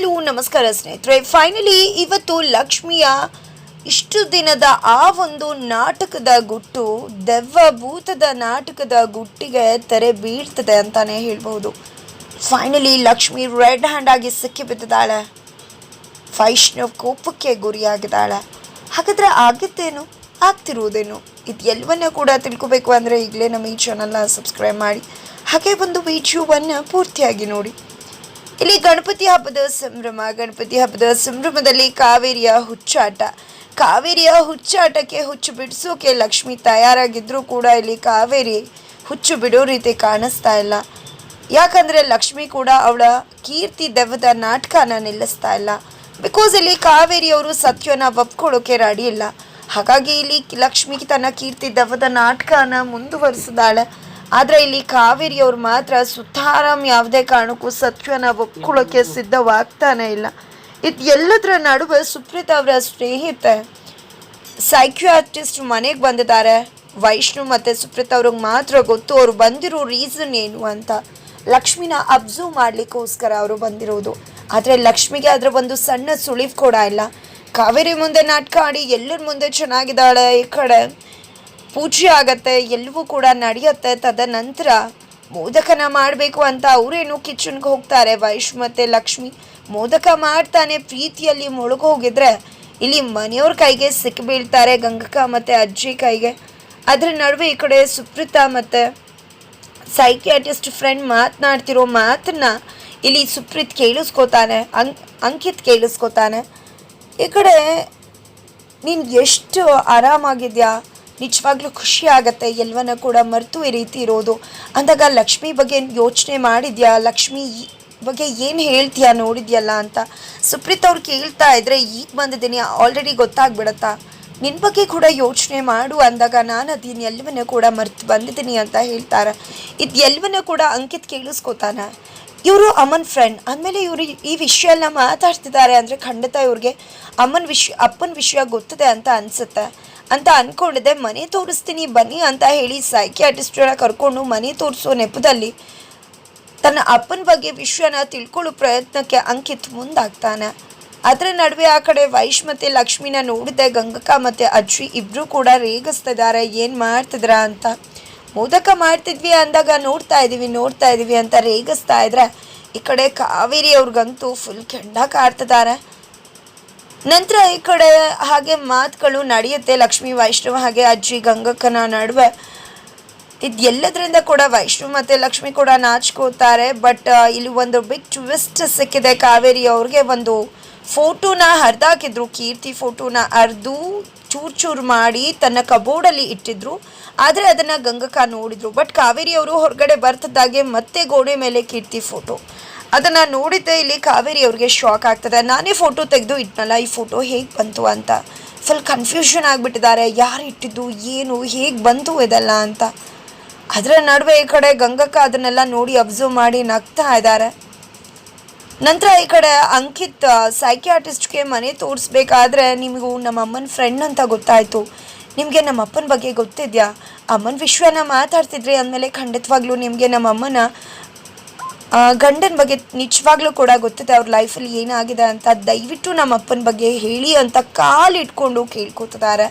Hello, ನಮಸ್ಕಾರ ಸ್ನೇಹಿತರೆ. Finally ಇವತ್ತು ಲಕ್ಷ್ಮಿಯ ಇಷ್ಟು ದಿನದ ಆ ಒಂದು ನಾಟಕದ ಗುಟ್ಟು, ದೆವ್ವ ಭೂತದ ನಾಟಕದ ಗುಟ್ಟಿಗೆ ತೆರೆ ಬೀಳ್ತದೆ ಅಂತಾನೆ ಹೇಳ್ಬಹುದು ಫೈನಲಿ ಲಕ್ಷ್ಮಿ ರೆಡ್ ಹ್ಯಾಂಡ್ ಆಗಿ ಸಿಕ್ಕಿ ಬಿದ್ದಿದ್ದಾಳೆ ವೈಷ್ಣವ್ ಕೋಪಕ್ಕೆ ಗುರಿಯಾಗಿದ್ದಾಳೆ. ಹಾಗಾದ್ರೆ ಆಗಿದ್ದೇನು ಆಗ್ತಿರುವುದೇನು? ಇದು ಎಲ್ಲವನ್ನ ಕೂಡ ತಿಳ್ಕೊಬೇಕು ಅಂದರೆ ಈಗಲೇ ನಮ್ಮ ಈ ಚಾನಲ್ನ ಸಬ್ಸ್ಕ್ರೈಬ್ ಮಾಡಿ. ಹಾಗೆ ಒಂದು ವಿಡಿಯೋವನ್ನು ಪೂರ್ತಿಯಾಗಿ ನೋಡಿ. ಇಲ್ಲಿ ಗಣಪತಿ ಹಬ್ಬದ ಸಂಭ್ರಮ, ಗಣಪತಿ ಹಬ್ಬದ ಸಂಭ್ರಮದಲ್ಲಿ ಕಾವೇರಿಯ ಹುಚ್ಚಾಟ. ಕಾವೇರಿಯ ಹುಚ್ಚಾಟಕ್ಕೆ ಹುಚ್ಚು ಬಿಡಿಸೋಕೆ ಲಕ್ಷ್ಮಿ ತಯಾರಾಗಿದ್ರೂ ಕೂಡ ಇಲ್ಲಿ ಕಾವೇರಿ ಹುಚ್ಚು ಬಿಡೋ ರೀತಿ ಕಾಣಿಸ್ತಾ ಇಲ್ಲ. ಯಾಕಂದ್ರೆ ಲಕ್ಷ್ಮಿ ಕೂಡ ಅವಳ ಕೀರ್ತಿ ದೆವ್ವದ ನಾಟಕನ ನಿಲ್ಲಿಸ್ತಾ ಇಲ್ಲ. ಬಿಕಾಸ್ ಇಲ್ಲಿ ಕಾವೇರಿ ಅವರು ಸತ್ಯನ ಒಪ್ಕೊಳ್ಳೋಕೆ ರೆಡಿ ಇಲ್ಲ. ಹಾಗಾಗಿ ಇಲ್ಲಿ ಲಕ್ಷ್ಮಿ ತನ್ನ ಕೀರ್ತಿ ದೆವ್ವದ ನಾಟಕನ ಮುಂದುವರಿಸಿದಾಳೆ. ಆದ್ರೆ ಇಲ್ಲಿ ಕಾವೇರಿ ಅವ್ರು ಮಾತ್ರ ಸುತಾರಾಮ್ ಯಾವುದೇ ಕಾರಣಕ್ಕೂ ಸತ್ಯನ ಒಪ್ಕೊಳ್ಳೋಕೆ ಸಿದ್ಧವಾಗ್ತಾನೆ ಇಲ್ಲ. ಇದು ಎಲ್ಲದರ ನಡುವೆ ಸುಪ್ರೀತ್ ಅವರ ಸ್ನೇಹಿತೆ ಸೈಕ್ಯಾಟ್ರಿಸ್ಟ್ ಮನೆಗೆ ಬಂದಿದ್ದಾರೆ. ವೈಷ್ಣು ಮತ್ತು ಸುಪ್ರೀತ್ ಅವ್ರಿಗೆ ಮಾತ್ರ ಗೊತ್ತು, ಅವ್ರು ಬಂದಿರೋ ರೀಸನ್ ಏನು ಅಂತ. ಲಕ್ಷ್ಮಿನ ಅಬ್ಸರ್ವ್ ಮಾಡ್ಲಿಕ್ಕೋಸ್ಕರ ಅವರು ಬಂದಿರೋದು. ಆದರೆ ಲಕ್ಷ್ಮಿಗೆ ಅದರ ಒಂದು ಸಣ್ಣ ಸುಳಿವು ಕೂಡ ಇಲ್ಲ. ಕಾವೇರಿ ಮುಂದೆ ನಾಟಕ ಆಡಿ ಎಲ್ಲರ ಮುಂದೆ ಚೆನ್ನಾಗಿದ್ದಾಳೆ ಈ ಕಡೆ. ಪೂಜೆ ಆಗತ್ತೆ ಎಲ್ಲವೂ ಕೂಡ ನಡೆಯುತ್ತೆ, ತದನಂತರ ಮೋದಕನ ಮಾಡಬೇಕು ಅಂತ ಅವರೇನು ಕಿಚನ್ಗೆ ಹೋಗ್ತಾರೆ. ವೈಶ್ ಮತ್ತು ಲಕ್ಷ್ಮಿ ಮೋದಕ ಮಾಡ್ತಾನೆ ಪ್ರೀತಿಯಲ್ಲಿ ಮುಳುಗೋಗಿದ್ರೆ ಇಲ್ಲಿ ಮನೆಯವ್ರ ಕೈಗೆ ಸಿಕ್ಕಿಬೀಳ್ತಾರೆ ಗಂಗಕ್ಕ ಮತ್ತು ಅಜ್ಜಿ ಕೈಗೆ. ಅದ್ರ ನಡುವೆ ಈ ಕಡೆ ಸುಪ್ರೀತಾ ಮತ್ತು ಸೈಕಿಯಾಟಿಸ್ಟ್ ಫ್ರೆಂಡ್ ಮಾತನಾಡ್ತಿರೋ ಮಾತನ್ನ ಇಲ್ಲಿ ಸುಪ್ರೀತ್ ಕೇಳಿಸ್ಕೊತಾನೆ, ಅಂಕ್, ಅಂಕಿತ್ ಕೇಳಿಸ್ಕೊತಾನೆ. ಈ ಕಡೆ ನೀನು ಎಷ್ಟು ಆರಾಮಾಗಿದ್ಯಾ? ನಿಜವಾಗ್ಲೂ ಖುಷಿ ಆಗತ್ತೆ ಎಲ್ವನ ಕೂಡ ಮರೆತು ಈ ರೀತಿ ಇರೋದು. ಅಂದಾಗ ಲಕ್ಷ್ಮಿ ಬಗ್ಗೆ ಯೋಚನೆ ಮಾಡಿದ್ಯಾ? ಲಕ್ಷ್ಮಿ ಬಗ್ಗೆ ಏನು ಹೇಳ್ತೀಯಾ? ನೋಡಿದ್ಯಲ್ಲ ಅಂತ. ಸುಪ್ರೀತ್ ಅವ್ರು ಕೇಳ್ತಾ ಇದ್ರೆ ಈಗ ಬಂದಿದ್ದೀನಿ ಆಲ್ರೆಡಿ ಗೊತ್ತಾಗ್ಬಿಡತ್ತಾ? ನಿನ್ನ ಬಗ್ಗೆ ಕೂಡ ಯೋಚನೆ ಮಾಡು ಅಂದಾಗ ನಾನು ಅದನ್ನ ಎಲ್ವನ ಕೂಡ ಮರ್ತು ಬಂದಿದ್ದೀನಿ ಅಂತ ಹೇಳ್ತಾರೆ. ಇದು ಎಲ್ವನ ಕೂಡ ಅಂಕಿತ್ ಕೇಳಿಸ್ಕೊತಾನೆ. ಇವರು ಅಮ್ಮನ ಫ್ರೆಂಡ್ ಆಮೇಲೆ ಇವರು ಈ ವಿಷಯ ಎಲ್ಲ ಮಾತಾಡ್ತಿದ್ದಾರೆ ಅಂದರೆ ಖಂಡಿತ ಇವ್ರಿಗೆ ಅಮ್ಮನ ವಿಷಯ ಅಪ್ಪನ ವಿಷಯ ಗೊತ್ತಿದೆ ಅಂತ ಅನಿಸುತ್ತೆ. ಅಂತ ಅಂದ್ಕೊಂಡಿದ್ದೆ ಮನೆ ತೋರಿಸ್ತೀನಿ, ಬನ್ನಿ ಅಂತ ಹೇಳಿ ಸೈಕಿಯಾಟಿಸ್ಟನ್ನ ಕರ್ಕೊಂಡು ಮನೆ ತೋರಿಸೋ ನೆಪದಲ್ಲಿ ತನ್ನ ಅಪ್ಪನ ಬಗ್ಗೆ ವಿಷಯನ ತಿಳ್ಕೊಳ್ಳೋ ಪ್ರಯತ್ನಕ್ಕೆ ಅಂಕಿತ್ ಮುಂದಾಗ್ತಾನೆ. ಅದರ ನಡುವೆ ಆ ಕಡೆ ವೈಶ್ ಮತ್ತು ಲಕ್ಷ್ಮಿನ ನೋಡಿದೆ. ಗಂಗಕ್ಕ ಮತ್ತು ಅಜ್ಜಿ ಇಬ್ಬರೂ ಕೂಡ ರೇಗಿಸ್ತಿದ್ದಾರೆ. ಏನು ಮಾಡ್ತಿದ್ರ ಅಂತ. ಮೋದಕ ಮಾಡ್ತಿದ್ವಿ ಅಂದಾಗ ನೋಡ್ತಾ ಇದ್ದೀವಿ ನೋಡ್ತಾ ಇದ್ದೀವಿ ಅಂತ ರೇಗಿಸ್ತಾ ಇದ್ರೆ ಈ ಕಡೆ ಕಾವೇರಿ ಅವ್ರಿಗಂತೂ ಫುಲ್ ಕೆಂಡ ಕಾಡ್ತಿದ್ದಾರೆ. ನಂತರ ಈ ಕಡೆ ಹಾಗೆ ಮಾತುಗಳು ನಡೆಯುತ್ತೆ. ಲಕ್ಷ್ಮೀ, ವೈಷ್ಣವ ಹಾಗೆ ಅಜ್ಜಿ, ಗಂಗಕ್ಕನ ನಡುವೆ. ಇದೆಲ್ಲದರಿಂದ ಕೂಡ ವೈಷ್ಣವ್ ಮತ್ತು ಲಕ್ಷ್ಮಿ ಕೂಡ ನಾಚ್ಕೋತಾರೆ. ಬಟ್ ಇಲ್ಲಿ ಒಂದು ಬಿಗ್ ಟ್ವಿಸ್ಟ್ ಸಿಕ್ಕಿದೆ. ಕಾವೇರಿ ಅವ್ರಿಗೆ ಒಂದು ಫೋಟೋನ ಹರಿದಾಕಿದ್ರು. ಕೀರ್ತಿ ಫೋಟೋನ ಹರಿದು ಚೂರು ಚೂರು ಮಾಡಿ ತನ್ನ ಕಬೋರ್ಡಲ್ಲಿ ಇಟ್ಟಿದ್ರು. ಆದರೆ ಅದನ್ನು ಗಂಗಕ್ಕ ನೋಡಿದ್ರು. ಬಟ್ ಕಾವೇರಿ ಅವರು ಹೊರಗಡೆ ಬರ್ತದಾಗೆ ಮತ್ತೆ ಗೋಡೆ ಮೇಲೆ ಕೀರ್ತಿ ಫೋಟೋ. ಅದನ್ನು ನೋಡಿದ್ದೆ, ಇಲ್ಲಿ ಕಾವೇರಿ ಅವ್ರಿಗೆ ಶಾಕ್ ಆಗ್ತದೆ. ನಾನೇ ಫೋಟೋ ತೆಗೆದು ಇಟ್ನಲ್ಲ, ಈ ಫೋಟೋ ಹೇಗೆ ಬಂತು ಅಂತ. ಫುಲ್ ಕನ್ಫ್ಯೂಷನ್ ಆಗಿಬಿಟ್ಟಿದ್ದಾರೆ. ಯಾರು ಇಟ್ಟಿದ್ದು, ಏನು, ಹೇಗೆ ಬಂತು ಇದೆಲ್ಲ ಅಂತ. ಅದರ ನಡುವೆ ಈ ಕಡೆ ಗಂಗಕ್ಕ ಅದನ್ನೆಲ್ಲ ನೋಡಿ ಅಬ್ಸರ್ವ್ ಮಾಡಿ ನಗ್ತಾ ಇದ್ದಾರೆ. ನಂತರ ಈ ಕಡೆ ಅಂಕಿತ್ ಸೈಕಿಯಾಟಿಸ್ಟ್ಗೆ ಮನೆ ತೋರಿಸ್ಬೇಕಾದ್ರೆ ನಿಮಗೂ ನಮ್ಮ ಅಮ್ಮನ ಫ್ರೆಂಡ್ ಅಂತ ಗೊತ್ತಾಯಿತು. ನಿಮಗೆ ನಮ್ಮ ಅಪ್ಪನ ಬಗ್ಗೆ ಗೊತ್ತಿದ್ಯಾ? ಅಮ್ಮನ ವಿಷಯನ ಮಾತಾಡ್ತಿದ್ರಿ ಅಂದಮೇಲೆ ಖಂಡಿತವಾಗ್ಲೂ ನಿಮಗೆ ನಮ್ಮ ಅಮ್ಮನ ಗಂಡನ ಬಗ್ಗೆ ನಿಜವಾಗ್ಲೂ ಕೂಡ ಗೊತ್ತಿದೆ ಅವ್ರ ಲೈಫಲ್ಲಿ ಏನಾಗಿದೆ ಅಂತ. ದಯವಿಟ್ಟು ನಮ್ಮ ಅಪ್ಪನ ಬಗ್ಗೆ ಹೇಳಿ ಅಂತ ಕಾಲಿಟ್ಕೊಂಡು ಕೇಳ್ಕೊತಿದ್ದಾರೆ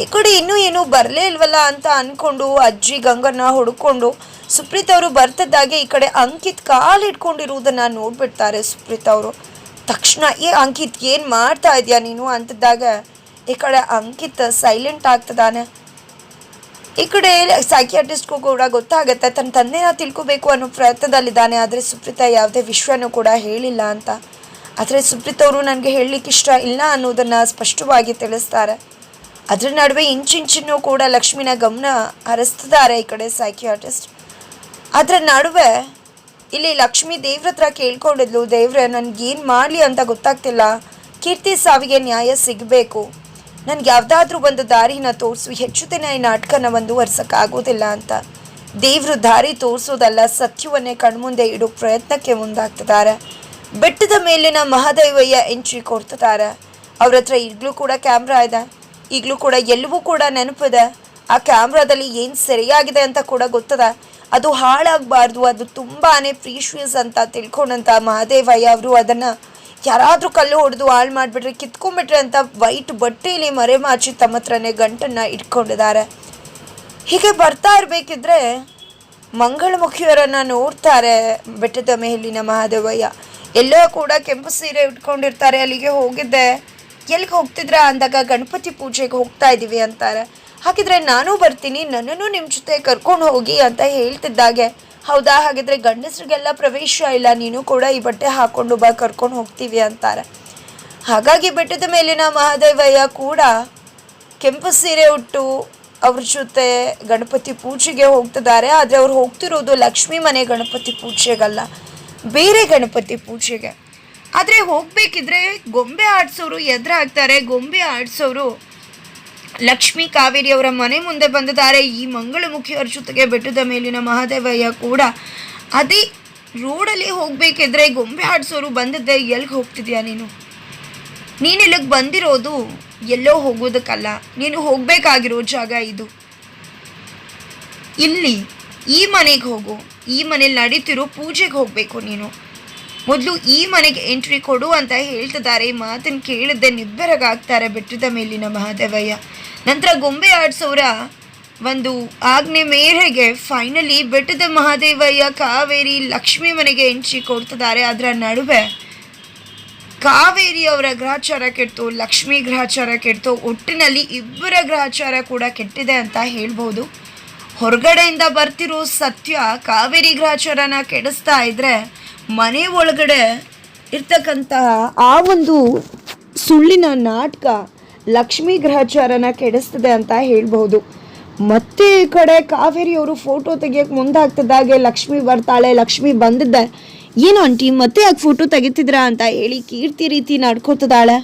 ಈ ಕಡೆ, ಇನ್ನೂ ಏನೂ ಬರಲೇ ಇಲ್ವಲ್ಲ ಅಂತ ಅಂದ್ಕೊಂಡು ಅಜ್ಜಿ ಗಂಗನ್ನ ಹುಡ್ಕೊಂಡು ಸುಪ್ರೀತ್ ಅವರು ಬರ್ತಿದ್ದಾಗೆ ಈ ಕಡೆ ಅಂಕಿತ್ ಕಾಲಿಟ್ಕೊಂಡಿರುವುದನ್ನು ನೋಡ್ಬಿಡ್ತಾರೆ ಸುಪ್ರೀತ್ ಅವರು. ತಕ್ಷಣ, ಏ, ಅಂಕಿತ್ ಏನು ಮಾಡ್ತಾ ಇದೆಯಾ ನೀನು? ಅಂತಿದ್ದಾಗ, ಈ ಕಡೆ ಅಂಕಿತ್ ಸೈಲೆಂಟ್ ಆಗ್ತದಾನೆ ಈ ಕಡೆ ಸೈಕಿಯಾಟ್ರಿಸ್ಟ್ಗೂ ಕೂಡ ಗೊತ್ತಾಗುತ್ತೆ. ತನ್ನ ತಂದೆನ ತಿಳ್ಕೊಬೇಕು ಅನ್ನೋ ಪ್ರಯತ್ನದಲ್ಲಿದ್ದಾನೆ. ಆದರೆ ಸುಪ್ರೀತ ಯಾವುದೇ ವಿಷಯನೂ ಕೂಡ ಹೇಳಿಲ್ಲ ಅಂತ. ಆದರೆ ಸುಪ್ರೀತ ಅವರು ನನಗೆ ಹೇಳಲಿಕ್ಕೆ ಇಷ್ಟ ಇಲ್ಲ ಅನ್ನೋದನ್ನು ಸ್ಪಷ್ಟವಾಗಿ ತಿಳಿಸ್ತಾರೆ. ಅದರ ನಡುವೆ ಇಂಚಿಂಚಿನೂ ಕೂಡ ಲಕ್ಷ್ಮಿನ ಗಮನ ಹರಿಸ್ತಿದ್ದಾರೆ ಈ ಕಡೆ ಸೈಕಿಯಾಟ್ರಿಸ್ಟ್ ಅದರ ನಡುವೆ ಇಲ್ಲಿ ಲಕ್ಷ್ಮಿ ದೇವ್ರ ಹತ್ರ ಕೇಳ್ಕೊಂಡಿದ್ಲು, ದೇವ್ರೆ, ನನಗೇನು ಮಾಡಲಿ ಅಂತ ಗೊತ್ತಾಗ್ತಿಲ್ಲ. ಕೀರ್ತಿ ಸಾವಿಗೆ ನ್ಯಾಯ ಸಿಗಬೇಕು. ನನ್ಗೆ ಯಾವುದಾದ್ರೂ ಒಂದು ದಾರಿನ ತೋರಿಸು, ಹೆಚ್ಚು ದಿನ ಈ ನಾಟಕನ ಮುಂದುವರ್ಸೋಕ್ಕಾಗೋದಿಲ್ಲ ಅಂತ. ದೇವ್ರ ದಾರಿ ತೋರಿಸೋದಲ್ಲ, ಸತ್ಯವನ್ನೇ ಕಣ್ಮುಂದೆ ಇಡೋ ಪ್ರಯತ್ನಕ್ಕೆ ಮುಂದಾಗ್ತಿದ್ದಾರೆ. ಬೆಟ್ಟದ ಮೇಲಿನ ಮಹಾದೇವಯ್ಯ ಎಂಟ್ರಿ ಕೊಡ್ತಿದ್ದಾರೆ. ಅವ್ರ ಹತ್ರ ಈಗಲೂ ಕೂಡ ಕ್ಯಾಮ್ರಾ ಇದೆ. ಈಗಲೂ ಕೂಡ ಎಲ್ಲವೂ ಕೂಡ ನೆನಪಿದೆ. ಆ ಕ್ಯಾಮ್ರಾದಲ್ಲಿ ಏನು ಸರಿಯಾಗಿದೆ ಅಂತ ಕೂಡ ಗೊತ್ತದೆ. ಅದು ಹಾಳಾಗಬಾರ್ದು, ಅದು ತುಂಬಾ ಪ್ರೀಶಿಯಸ್ ಅಂತ ತಿಳ್ಕೊಂಡಂತ ಮಹಾದೇವಯ್ಯ ಅವರು ಅದನ್ನು ಯಾರಾದರೂ ಕಲ್ಲು ಹೊಡೆದು ಹಾಳು ಮಾಡಿಬಿಟ್ರೆ, ಕಿತ್ಕೊಂಡ್ಬಿಟ್ರೆ ಅಂತ ವೈಟ್ ಬಟ್ಟೆಯಲ್ಲಿ ಮರೆಮಾಚಿ ತಮ್ಮ ಹತ್ರನೇ ಗಂಟನ್ನು ಇಟ್ಕೊಂಡಿದ್ದಾರೆ. ಹೀಗೆ ಬರ್ತಾ ಇರಬೇಕಿದ್ರೆ ಮಂಗಳಮುಖಿಯವರನ್ನು ನೋಡ್ತಾರೆ ಬೆಟ್ಟದ ಮೇಲಿನ ಮಹಾದೇವಯ್ಯ. ಎಲ್ಲೋ ಕೂಡ ಕೆಂಪು ಸೀರೆ ಉಟ್ಕೊಂಡಿರ್ತಾರೆ, ಅಲ್ಲಿಗೆ ಹೋಗಿದ್ದೆ. ಎಲ್ಲಿಗೆ ಹೋಗ್ತಿದ್ರ ಅಂದಾಗ ಗಣಪತಿ ಪೂಜೆಗೆ ಹೋಗ್ತಾ ಇದ್ದೀವಿ ಅಂತಾರೆ. ಹಾಗಿದ್ರೆ ನಾನು ಬರ್ತೀನಿ, ನನ್ನನ್ನು ನಿಮ್ಮ ಜೊತೆ ಕರ್ಕೊಂಡು ಹೋಗಿ ಅಂತ ಹೇಳ್ತಿದ್ದಾಗೆ. ಹೌದಾ? ಹಾಗಿದ್ರೆ ಗಂಡಸರಿಗೆಲ್ಲ ಪ್ರವೇಶ ಇಲ್ಲ, ನೀನು ಕೂಡ ಈ ಬಟ್ಟೆ ಹಾಕೊಂಡು ಬಾ, ಕರ್ಕೊಂಡು ಹೋಗ್ತೀವಿ ಅಂತಾರೆ. ಹಾಗಾಗಿ ಬೆಟ್ಟದ ಮೇಲಿನ ಮಹಾದೇವಯ್ಯ ಕೂಡ ಕೆಂಪು ಸೀರೆ ಉಟ್ಟು ಅವ್ರ ಜೊತೆ ಗಣಪತಿ ಪೂಜೆಗೆ ಹೋಗ್ತಿದ್ದಾರೆ. ಆದರೆ ಅವ್ರು ಹೋಗ್ತಿರೋದು ಲಕ್ಷ್ಮೀ ಮನೆ ಗಣಪತಿ ಪೂಜೆಗಲ್ಲ, ಬೇರೆ ಗಣಪತಿ ಪೂಜೆಗೆ. ಆದರೆ ಹೋಗಬೇಕಿದ್ರೆ ಗೊಂಬೆ ಆಡ್ಸೋರು ಎದುರಾಗ್ತಾರೆ, ಗೊಂಬೆ ಆಡ್ಸೋರು. ಲಕ್ಷ್ಮೀ ಕಾವೇರಿ ಅವರ ಮನೆ ಮುಂದೆ ಬಂದಿದ್ದಾರೆ. ಈ ಮಂಗಳಮುಖಿಯವರ ಜೊತೆಗೆ ಬೆಟ್ಟದ ಮೇಲಿನ ಮಹಾದೇವಯ್ಯ ಕೂಡ ಅದೇ ರೋಡಲ್ಲಿ ಹೋಗ್ಬೇಕಿದ್ರೆ ಗೊಂಬೆ ಆಡಿಸೋರು ಬಂದಿದ್ದೆ. ಎಲ್ಲಿಗೆ ಹೋಗ್ತಿದ್ಯಾ ನೀನು? ನೀನು ಇಲ್ಲಿಗೆ ಬಂದಿರೋದು? ಎಲ್ಲೋ ಹೋಗೋದಕ್ಕಲ್ಲ. ನೀನು ಹೋಗಬೇಕಾಗಿರೋ ಜಾಗ ಇದು. ಇಲ್ಲಿ ಈ ಮನೆಗೆ ಹೋಗು. ಈ ಮನೇಲಿ ನಡೀತಿರೋ ಪೂಜೆಗೆ ಹೋಗಬೇಕು ನೀನು. ಮೊದಲು ಈ ಮನೆಗೆ ಎಂಟ್ರಿ ಕೊಡು ಅಂತ ಹೇಳ್ತಿದ್ದಾರೆ. ಮಾತನ್ನು ಕೇಳಿದ್ದೆ ನಿಬ್ಬೆರಗಾಗ್ತಾರೆ ಬೆಟ್ಟದ ಮೇಲಿನ ಮಹಾದೇವಯ್ಯ. ನಂತರ ಗೊಂಬೆ ಆಡಿಸೋರ ಒಂದು ಆಜ್ಞೆ ಮೇರೆಗೆ ಫೈನಲಿ ಬೆಟ್ಟದ ಮಹಾದೇವಯ್ಯ ಕಾವೇರಿ ಲಕ್ಷ್ಮಿ ಮನೆಗೆ ಎಂಟ್ರಿ ಕೊಡ್ತಿದ್ದಾರೆ. ಅದರ ನಡುವೆ ಕಾವೇರಿಯವರ ಗ್ರಹಚಾರ ಕೆಡ್ತು, ಲಕ್ಷ್ಮಿ ಗ್ರಹಚಾರ ಕೆಡ್ತು. ಒಟ್ಟಿನಲ್ಲಿ ಇಬ್ಬರ ಗ್ರಹಚಾರ ಕೂಡ ಕೆಟ್ಟಿದೆ ಅಂತ ಹೇಳ್ಬೋದು. ಹೊರಗಡೆಯಿಂದ ಬರ್ತಿರೋ ಸತ್ಯ ಕಾವೇರಿ ಗ್ರಹಚಾರನ ಕೆಡಿಸ್ತಾ ಇದ್ರೆ ಮನೆ ಒಳಗಡೆ ಇರ್ತಕ್ಕಂತಹ ಆ ಒಂದು ಸುಳ್ಳಿನ ನಾಟಕ ಲಕ್ಷ್ಮಿ ಗ್ರಹಚಾರನ ಕೆಡಿಸ್ತದೆ ಅಂತ ಹೇಳ್ಬಹುದು. ಮತ್ತೆ ಈ ಕಡೆ ಕಾವೇರಿಯವರು ಫೋಟೋ ತೆಗಿಯಕ್ ಮುಂದಾಗ್ತಿದ್ದಾಗೆ ಲಕ್ಷ್ಮಿ ಬರ್ತಾಳೆ, ಲಕ್ಷ್ಮಿ ಬಂದಿದ್ದೆ. ಏನು ಆಂಟಿ, ಮತ್ತೆ ಯಾಕೆ ಫೋಟೋ ತೆಗಿತಿದ್ರಾ ಅಂತ ಹೇಳಿ ಕೀರ್ತಿ ರೀತಿ ನಡ್ಕೋತಿದ್ದಾಳೆ.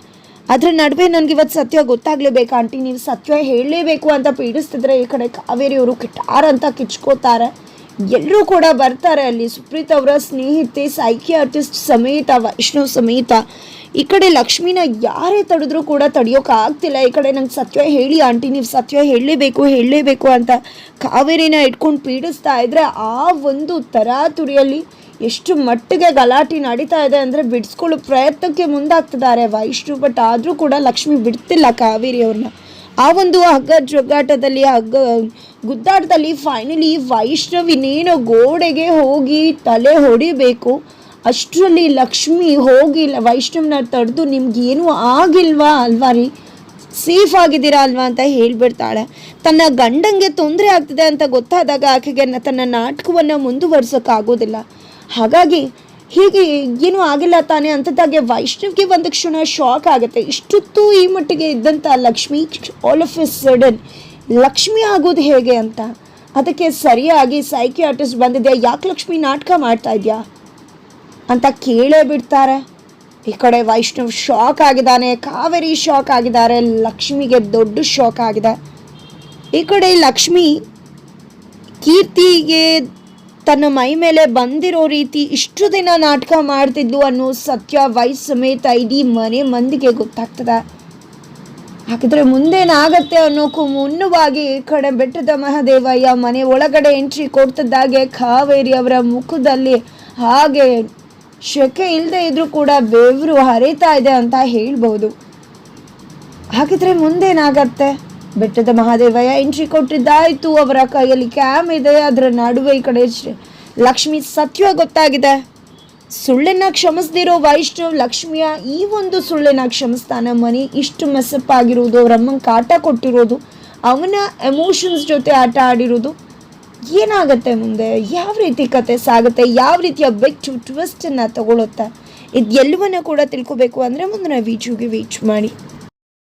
ಅದ್ರ ನಡುವೆ ನನಗೆ ಇವತ್ತು ಸತ್ಯ ಗೊತ್ತಾಗ್ಲೇಬೇಕು ಆಂಟಿ, ನೀವು ಸತ್ಯ ಹೇಳಲೇಬೇಕು ಅಂತ ಪೀಡಿಸ್ತಿದ್ರೆ ಈ ಕಡೆ ಕಾವೇರಿಯವರು ಕಿಟಾರ್ ಅಂತ ಕಿಚ್ಕೋತಾರೆ. ಎಲ್ಲರೂ ಕೂಡ ಬರ್ತಾರೆ ಅಲ್ಲಿ. ಸುಪ್ರೀತ್ ಅವರ ಸ್ನೇಹಿತೆ ಸೈಕಿಯಾರ್ಟಿಸ್ಟ್ ಸಮೇತ, ವೈಷ್ಣವ್ ಸಮೇತ. ಈ ಕಡೆ ಲಕ್ಷ್ಮಿನ ಯಾರೇ ತಡೆದ್ರೂ ಕೂಡ ತಡೆಯೋಕ್ಕಾಗ್ತಿಲ್ಲ ಈ ಕಡೆ ನಂಗೆ ಸತ್ಯ ಹೇಳಿ, ಆಂಟಿ ನೀವು ಸತ್ಯ ಹೇಳಲೇಬೇಕು ಹೇಳಲೇಬೇಕು ಅಂತ ಕಾವೇರಿನ ಇಟ್ಕೊಂಡು ಪೀಡಿಸ್ತಾ ಇದ್ದರೆ ಆ ಒಂದು ತರಾತುರಿಯಲ್ಲಿ ಎಷ್ಟು ಮಟ್ಟಿಗೆ ಗಲಾಟೆ ನಡೀತಾ ಇದೆ ಅಂದರೆ ಬಿಡಿಸ್ಕೊಳ್ಳೋ ಪ್ರಯತ್ನಕ್ಕೆ ಮುಂದಾಗ್ತಿದ್ದಾರೆ. ವೈಷ್ಣು ಬಟ್ ಆದರೂ ಕೂಡ ಲಕ್ಷ್ಮಿ ಬಿಡ್ತಿಲ್ಲ ಕಾವೇರಿ ಅವ್ರನ್ನ ಆ ಒಂದು ಹಗ್ಗ ಜೊಗ್ಗಾಟದಲ್ಲಿ ಹಗ್ಗ ಗುದ್ದಾಟದಲ್ಲಿ ಫೈನಲಿ ವೈಷ್ಣವ್ ಇನ್ನೇನೋ ಗೋಡೆಗೆ ಹೋಗಿ ತಲೆ ಹೊಡಿಬೇಕು. ಅಷ್ಟರಲ್ಲಿ ಲಕ್ಷ್ಮಿ ಹೋಗಿ ವೈಷ್ಣವ್ನ ತಡೆದು ನಿಮ್ಗೇನು ಆಗಿಲ್ವಾ ಅಲ್ವಾ ರೀ? ಸೇಫ್ ಆಗಿದ್ದೀರಾ ಅಲ್ವಾ ಅಂತ ಹೇಳಿಬಿಡ್ತಾಳೆ. ತನ್ನ ಗಂಡಂಗೆ ತೊಂದರೆ ಆಗ್ತಿದೆ ಅಂತ ಗೊತ್ತಾದಾಗ ಆಕೆಗೆ ತನ್ನ ನಾಟಕವನ್ನು ಮುಂದುವರ್ಸೋಕ್ಕಾಗೋದಿಲ್ಲ. ಹಾಗಾಗಿ ಹೀಗೆ ಏನೂ ಆಗಿಲ್ಲ ತಾನೇ ಅಂತದಾಗೆ ವೈಷ್ಣವ್ಗೆ ಒಂದು ಕ್ಷಣ ಶಾಕ್ ಆಗುತ್ತೆ. ಇಷ್ಟೊತ್ತು ಈ ಮಟ್ಟಿಗೆ ಇದ್ದಂಥ Lakshmi all of a sudden Lakshmi ಆಗೋದು ಹೇಗೆ ಅಂತ? ಅದಕ್ಕೆ ಸರಿಯಾಗಿ ಸೈಕಿ ಆರ್ಟಿಸ್ಟ್ ಬಂದಿದೆಯಾ? ಯಾಕೆ ಲಕ್ಷ್ಮಿ ನಾಟಕ ಮಾಡ್ತಾ ಇದೆಯಾ? ಅಂತ ಕೇಳೇ ಬಿಡ್ತಾರೆ. ಈ ಕಡೆ ವೈಷ್ಣವ್ ಶಾಕ್ ಆಗಿದ್ದಾನೆ, ಕಾವೇರಿ ಶಾಕ್ ಆಗಿದ್ದಾರೆ, ಲಕ್ಷ್ಮಿಗೆ ದೊಡ್ಡ ಶಾಕ್ ಆಗಿದೆ. ಈ ಕಡೆ ಲಕ್ಷ್ಮಿ ಕೀರ್ತಿಗೆ ತನ್ನ ಮೈ ಮೇಲೆ ಬಂದಿರೋ ರೀತಿ ಇಷ್ಟು ದಿನ ನಾಟಕ ಮಾಡ್ತಿದ್ಲು ಅನ್ನೋ ಸತ್ಯ ವೈ ಸಮೇತ ಇಡೀ ಮನೆ ಮಂದಿಗೆ ಗೊತ್ತಾಗ್ತದೆ. ಹಾಗಿದ್ರೆ ಮುಂದೇನಾಗತ್ತೆ ಅನ್ನೋಕ್ಕೂ ಮುನ್ನವಾಗಿ ಈ ಕಡೆ ಬೆಟ್ಟದ ಮಹಾದೇವಯ್ಯ ಮನೆ ಒಳಗಡೆ ಎಂಟ್ರಿ ಕೊಡ್ತಿದ್ದಾಗೆ ಕಾವೇರಿ ಅವರ ಮುಖದಲ್ಲಿ ಹಾಗೆ ಶೆಕೆ ಇಲ್ಲದೆ ಇದ್ರೂ ಕೂಡ ಬೆವರು ಹರಿತಾ ಇದೆ ಅಂತ ಹೇಳ್ಬೋದು ಹಾಗಿದ್ರೆ ಮುಂದೇನಾಗತ್ತೆ? ಬೆಟ್ಟದ ಮಹಾದೇವಯ್ಯ ಎಂಟ್ರಿ ಕೊಟ್ಟಿದ್ದಾಯ್ತು. ಅವರ ಕೈಯಲ್ಲಿ ಕ್ಯಾಮ್ ಇದೆ. ಅದರ ನಡುವೆ ಈ ಕಡೆ ಲಕ್ಷ್ಮಿ ಸತ್ಯ ಗೊತ್ತಾಗಿದೆ. ಸುಳ್ಳನ್ನ ಕ್ಷಮಿಸದಿರೋ ವೈಷ್ಣವ್ ಲಕ್ಷ್ಮಿಯ ಈ ಒಂದು ಸುಳ್ಳನ್ನ ಕ್ಷಮಿಸ್ತಾನ ಮನೆ ಇಷ್ಟು ಮೆಸಪ್ಪಾಗಿರೋದು ಅವ್ರ ಅಮ್ಮಂಗೆ ಕಾಟ ಕೊಟ್ಟಿರೋದು, ಅವನ ಎಮೋಷನ್ಸ್ ಜೊತೆ ಆಟ ಆಡಿರೋದು ಏನಾಗುತ್ತೆ ಮುಂದೆ? ಯಾವ ರೀತಿ ಕತೆ ಸಾಗುತ್ತೆ? ಯಾವ ರೀತಿಯ ಬೆಚ್ಚು ಟ್ವಿಸ್ಟನ್ನು ತಗೊಳುತ್ತೆ ಇದು ಎಲ್ಲವನ್ನೂ ಕೂಡ ತಿಳ್ಕೊಬೇಕು ಅಂದರೆ ಮುಂದಿನ ವೀಚುಗೆ ವೀಚ್ ಮಾಡಿ.